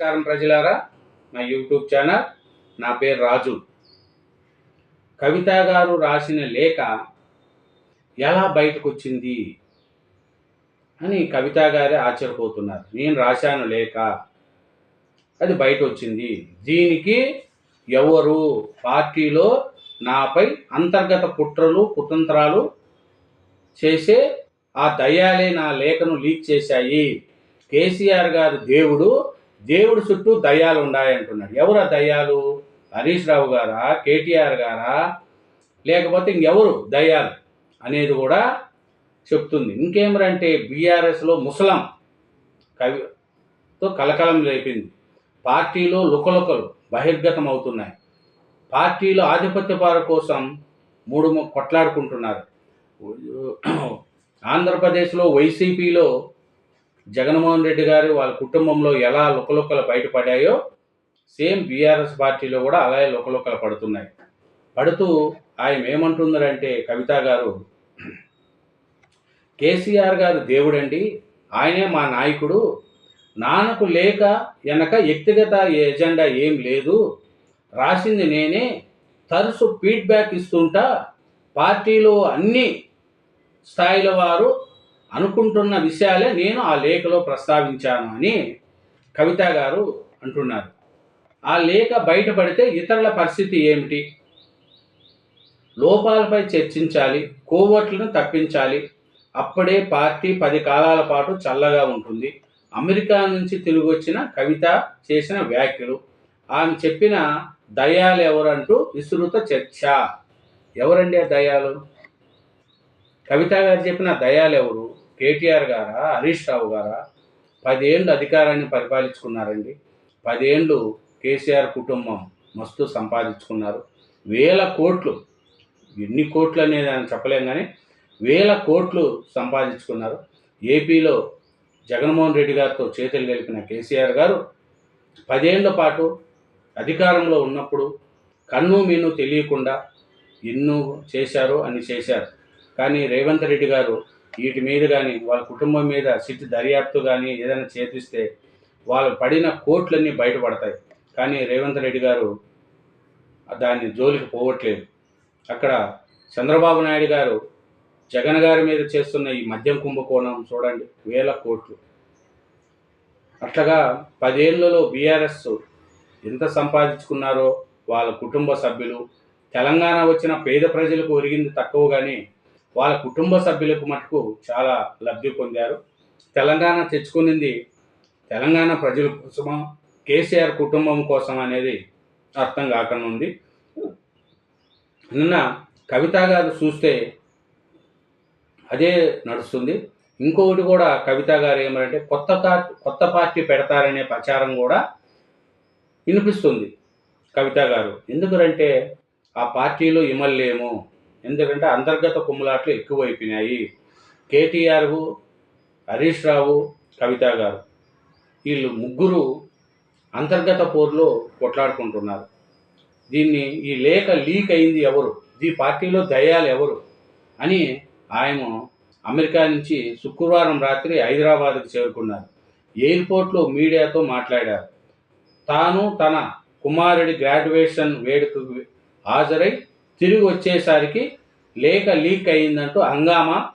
నమస్కారం ప్రజలారా. నా యూట్యూబ్ ఛానల్ నా పేరు రాజు. కవిత గారు రాసిన లేఖ ఎలా బయటకు వచ్చింది అని కవిత గారే ఆశ్చర్యపోతున్నారు. నేను రాశాను లేఖ అది బయట వచ్చింది దీనికి ఎవరు పార్టీలో నాపై అంతర్గత కుట్రలు కుతంత్రాలు చేసే ఆ దయ్యాలే నా లేఖను లీక్ చేశాయి. కేసీఆర్ గారు దేవుడు దేవుడి చుట్టూ దయ్యాలు ఉన్నాయంటున్నాడు ఎవరు దయ్యాలు? హరీష్ రావు గారా? కేటీఆర్ గారా? లేకపోతే ఇంకెవరు దయ్యాలు అనేది కూడా చెప్తుంది. ఇంకేమరంటే బీఆర్ఎస్లో ముసలం కవితో కలకలం లేపింది. పార్టీలో లుకలుకలు బహిర్గతం అవుతున్నాయి పార్టీలో ఆధిపత్య పార కోసం మూడు కొట్లాడుకుంటున్నారు. ఆంధ్రప్రదేశ్లో వైసీపీలో జగన్మోహన్ రెడ్డి గారు వాళ్ళ కుటుంబంలో ఎలా లుకలుక్కలు బయటపడాయో సేమ్ బీఆర్ఎస్ పార్టీలో కూడా అలాగే లుకలుక్కలు పడుతున్నాయి. పడుతూ ఆయన ఏమంటున్నారంటే కవిత గారు కేసీఆర్ గారు దేవుడండి ఆయనే మా నాయకుడు నాన్నకు లేక వెనక వ్యక్తిగత ఎజెండా ఏం లేదు రాసింది నేనే తరచు ఫీడ్బ్యాక్ ఇస్తుంటా పార్టీలో అన్ని స్థాయిల వారు అనుకుంటున్న విషయాలే నేను ఆ లేఖలో ప్రస్తావించాను అని కవిత గారు అంటున్నారు. ఆ లేఖ బయటపడితే ఇతరుల పరిస్థితి ఏమిటి? లోపాలపై చర్చించాలి కోవట్లను తప్పించాలి. అప్పుడే పార్టీ పది కాలాల పాటు చల్లగా ఉంటుంది. అమెరికా నుంచి తిరిగి వచ్చిన కవిత చేసిన వ్యాఖ్యలు. ఆమె చెప్పిన దయాలు ఎవరంటూ విస్తృత చర్చ. ఎవరండి ఆ దయాలు? కవిత గారు చెప్పిన దయాలు ఎవరు? కేటీఆర్ గారా హరీష్ రావు గారా పదేళ్ళు అధికారాన్ని పరిపాలించుకున్నారండి. పదేళ్ళు కేసీఆర్ కుటుంబం మస్తు సంపాదించుకున్నారు. వేల కోట్లు ఎన్ని కోట్లు అనేది ఆయన చెప్పలేం కానీ వేల కోట్లు సంపాదించుకున్నారు. ఏపీలో జగన్మోహన్ రెడ్డి గారితో చేతులు కలిపిన కేసీఆర్ గారు పదేళ్ళ పాటు అధికారంలో ఉన్నప్పుడు కన్ను మీను తెలియకుండా ఎన్నో చేశారు అని చేశారు. కానీ రేవంత్ రెడ్డి గారు వీటి మీద కానీ వాళ్ళ కుటుంబం మీద సిట్ దర్యాప్తు కానీ ఏదైనా చేపిస్తే వాళ్ళు పడిన కోట్లన్నీ బయటపడతాయి. కానీ రేవంత్ రెడ్డి గారు దాన్ని జోలికి పోవట్లేదు. అక్కడ చంద్రబాబు నాయుడు గారు జగన్ గారి మీద చేస్తున్న ఈ మద్యం కుంభకోణం చూడండి వేల కోట్లు. అట్లాగా పదేళ్ళలో బీఆర్ఎస్ ఎంత సంపాదించుకున్నారో వాళ్ళ కుటుంబ సభ్యులు. తెలంగాణ వచ్చిన పేద ప్రజలకు ఒరిగింది తక్కువ కానీ వాళ్ళ కుటుంబ సభ్యులకు మటుకు చాలా లబ్ధి పొందారు. తెలంగాణ తెచ్చుకునింది తెలంగాణ ప్రజల కోసమా కేసీఆర్ కుటుంబం కోసం అనేది అర్థం కాకుండా ఉంది. నిన్న కవిత గారు చూస్తే అదే నడుస్తుంది. ఇంకొకటి కూడా కవిత గారు ఏమంటే కొత్త కొత్త పార్టీ పెడతారనే ప్రచారం కూడా వినిపిస్తుంది కవిత గారు. ఎందుకంటే ఆ పార్టీలో ఇమల్లేము ఎందుకంటే అంతర్గత కుమ్ములాట్లు ఎక్కువైపోయినాయి. కేటీఆర్ హరీష్ రావు కవిత గారు వీళ్ళు ముగ్గురు అంతర్గత పోరులో కొట్లాడుకుంటున్నారు. దీన్ని ఈ లేఖ లీక్ అయింది ఎవరు? ఈ పార్టీలో దయ్యాలు ఎవరు? అని ఆయన అమెరికా నుంచి శుక్రవారం రాత్రి హైదరాబాద్కు చేరుకున్నారు. ఎయిర్పోర్ట్లో మీడియాతో మాట్లాడారు. తాను తన కుమారుడి గ్రాడ్యుయేషన్ వేడుకకు హాజరై తిరిగి వచ్చేసరికి లేఖ లీక్ అయిందంటూ హంగామా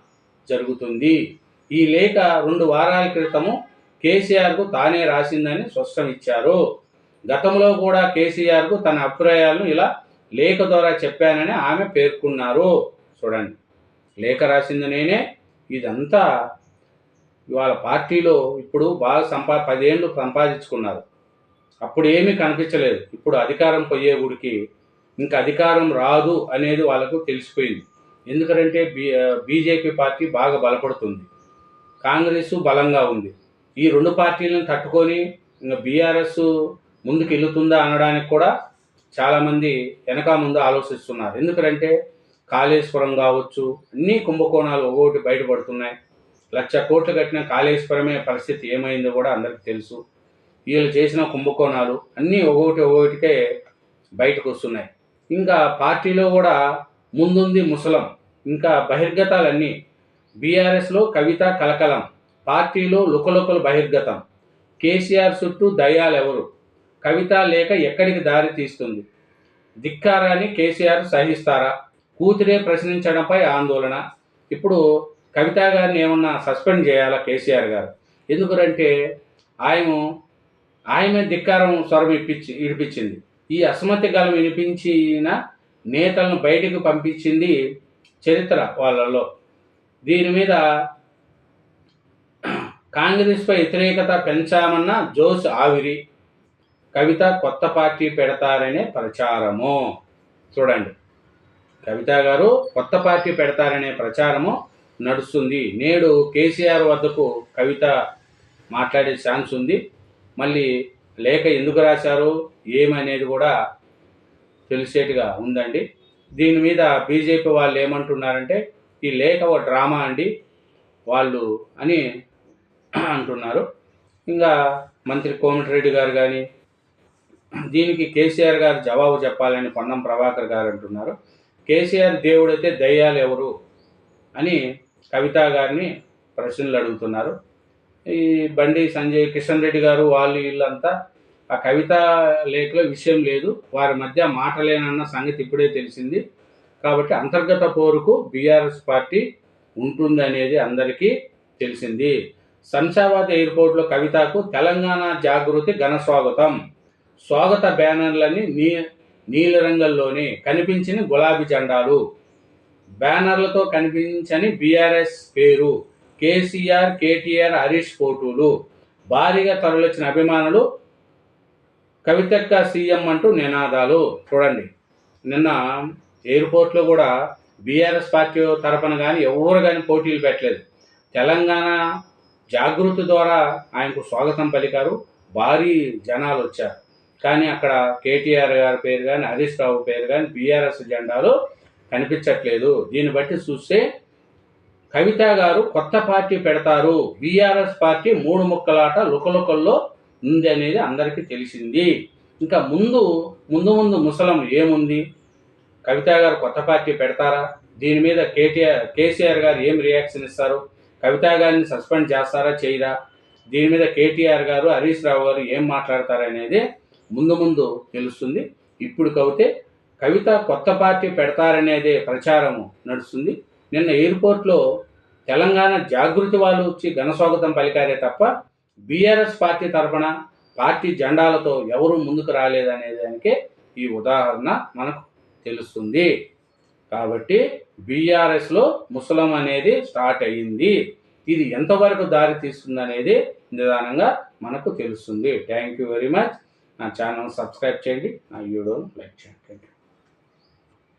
జరుగుతుంది. ఈ లేఖ రెండు వారాల క్రితము కేసీఆర్కు తానే రాసిందని స్పష్టం ఇచ్చారు. గతంలో కూడా కేసీఆర్కు తన అభిప్రాయాలను ఇలా లేఖ ద్వారా చెప్పానని ఆమె పేర్కొన్నారు. చూడండి. లేఖ రాసింది నేనే. ఇదంతా ఇవాళ పార్టీలో ఇప్పుడు బాగా సంపా పదేళ్ళు సంపాదించుకున్నారు. అప్పుడు ఏమీ కనిపించలేదు. ఇప్పుడు అధికారం పోయే గుడికి ఇంకా అధికారం రాదు అనేది వాళ్ళకు తెలిసిపోయింది. ఎందుకంటే బీ బీజేపీ పార్టీ బాగా బలపడుతుంది. కాంగ్రెస్ బలంగా ఉంది. ఈ రెండు పార్టీలను తట్టుకొని ఇంకా బీఆర్ఎస్ ముందుకు వెళ్తుందా అనడానికి కూడా చాలామంది వెనక ముందు ఆలోచిస్తున్నారు. ఎందుకంటే కాళేశ్వరం కావచ్చు అన్ని కుంభకోణాలు ఒక్కొక్కటి బయటపడుతున్నాయి. లక్ష కోట్లు కట్టిన కాళేశ్వరమే పరిస్థితి ఏమైందో కూడా అందరికి తెలుసు. వీళ్ళు చేసిన కుంభకోణాలు అన్నీ ఒక్కొక్కటి ఒక్కొక్కటికే బయటకు వస్తున్నాయి. ఇంకా పార్టీలో కూడా ముందుంది ముసలం. ఇంకా బహిర్గతాలన్నీ. బీఆర్ఎస్లో కవిత కలకలం. పార్టీలో లుకలుకలు బహిర్గతం. కేసీఆర్ చుట్టూ దయ్యాలెవరు? కవిత లేక ఎక్కడికి దారి తీస్తుంది? ధిక్కారాన్ని కేసీఆర్ సహిస్తారా? కూతురే ప్రశ్నించడంపై ఆందోళన. ఇప్పుడు కవిత గారిని ఏమన్నా సస్పెండ్ చేయాలా కేసీఆర్ గారు? ఎందుకంటే ఆయన ఆమె ధిక్కారం స్వరం ఇప్పించి ఇడిపించింది. ఈ అసమతి గలం వినిపించిన నేతలను బయటకు పంపించింది చరిత్ర వాళ్ళలో. దీని మీద కాంగ్రెస్పై వ్యతిరేకత పెంచామన్న జోష్ ఆవిరి కవిత కొత్త పార్టీ పెడతారనే ప్రచారము. చూడండి. కవిత గారు కొత్త పార్టీ పెడతారనే ప్రచారము నడుస్తుంది. నేడు కేసీఆర్ వద్దకు కవిత మాట్లాడే ఛాన్స్ ఉంది. మళ్ళీ లేఖ ఎందుకు రాశారు? ఏమనేది కూడా తెలిసేట్టుగా ఉందండి. దీని మీద బీజేపీ వాళ్ళు ఏమంటున్నారంటే ఈ లేఖ ఒక డ్రామా అండి వాళ్ళు అని అంటున్నారు. ఇంకా మంత్రి కోమటిరెడ్డి గారు కానీ దీనికి కేసీఆర్ గారు జవాబు చెప్పాలని పొన్నం ప్రభాకర్ గారు అంటున్నారు. కేసీఆర్ దేవుడైతే దయ్యాలు ఎవరు అని కవిత గారిని ప్రశ్నలు అడుగుతున్నారు. ఈ బండి సంజయ్ కిషన్ రెడ్డి గారు వాళ్ళు వీళ్ళంతా ఆ కవిత లేఖలో విషయం లేదు. వారి మధ్య మాటలేనన్న సంగతి ఇప్పుడే తెలిసింది. కాబట్టి అంతర్గత పోరుకు బీఆర్ఎస్ పార్టీ ఉంటుందనేది అందరికీ తెలిసింది. శంషాబాద్ ఎయిర్పోర్ట్లో కవితకు తెలంగాణ జాగృతి ఘన స్వాగతం. స్వాగత బ్యానర్లని నీ నీలిరంగంలోని కనిపించిన గులాబీ జెండాలు. బ్యానర్లతో కనిపించని బీఆర్ఎస్ పేరు. కేసీఆర్ కేటీఆర్ హరీష్ ఫోటోలు. భారీగా తరలిచ్చిన అభిమానులు కవితక్క సీఎం అంటూ నినాదాలు. చూడండి నిన్న ఎయిర్పోర్ట్లో కూడా బీఆర్ఎస్ పార్టీ తరపున కానీ ఎవరు కానీ పోటీలు పెట్టలేదు. తెలంగాణ జాగృతి ద్వారా ఆయనకు స్వాగతం పలికారు. భారీ జనాలు వచ్చారు. కానీ అక్కడ కేటీఆర్ గారి పేరు కానీ హరీష్ రావు పేరు కానీ బీఆర్ఎస్ జెండాలు కనిపించట్లేదు. దీన్ని బట్టి చూస్తే కవిత గారు కొత్త పార్టీ పెడతారు. బీఆర్ఎస్ పార్టీ మూడు ముక్కలాట లుకలుకల్లో ఉంది అనేది అందరికీ తెలిసింది. ఇంకా ముందు ముందు ముందు ముసలం ఏముంది? కవిత గారు కొత్త పార్టీ పెడతారా? దీని మీద కేటీఆర్ కేసీఆర్ గారు ఏం రియాక్షన్ ఇస్తారు? కవిత గారిని సస్పెండ్ చేస్తారా చేయరా? దీని మీద కేటీఆర్ గారు హరీష్ రావు గారు ఏం మాట్లాడతారు అనేది ముందు ముందు తెలుస్తుంది. ఇప్పుడు కవితే కవిత కొత్త పార్టీ పెడతారనేదే ప్రచారము నడుస్తుంది. నిన్న ఎయిర్పోర్ట్లో తెలంగాణ జాగృతి వాళ్ళు వచ్చి ఘనస్వాగతం పలికారే తప్ప బీఆర్ఎస్ పార్టీ తరఫున పార్టీ జెండాలతో ఎవరు ముందుకు రాలేదనే దానికే ఈ ఉదాహరణ మనకు తెలుస్తుంది. కాబట్టి బీఆర్ఎస్లో ముసలం అనేది స్టార్ట్ అయ్యింది. ఇది ఎంతవరకు దారి తీస్తుంది అనేది నిదానంగా మనకు తెలుస్తుంది. Thank you very much. నా ఛానల్ సబ్స్క్రైబ్ చేయండి. నా వీడియోను లైక్ చేయండి.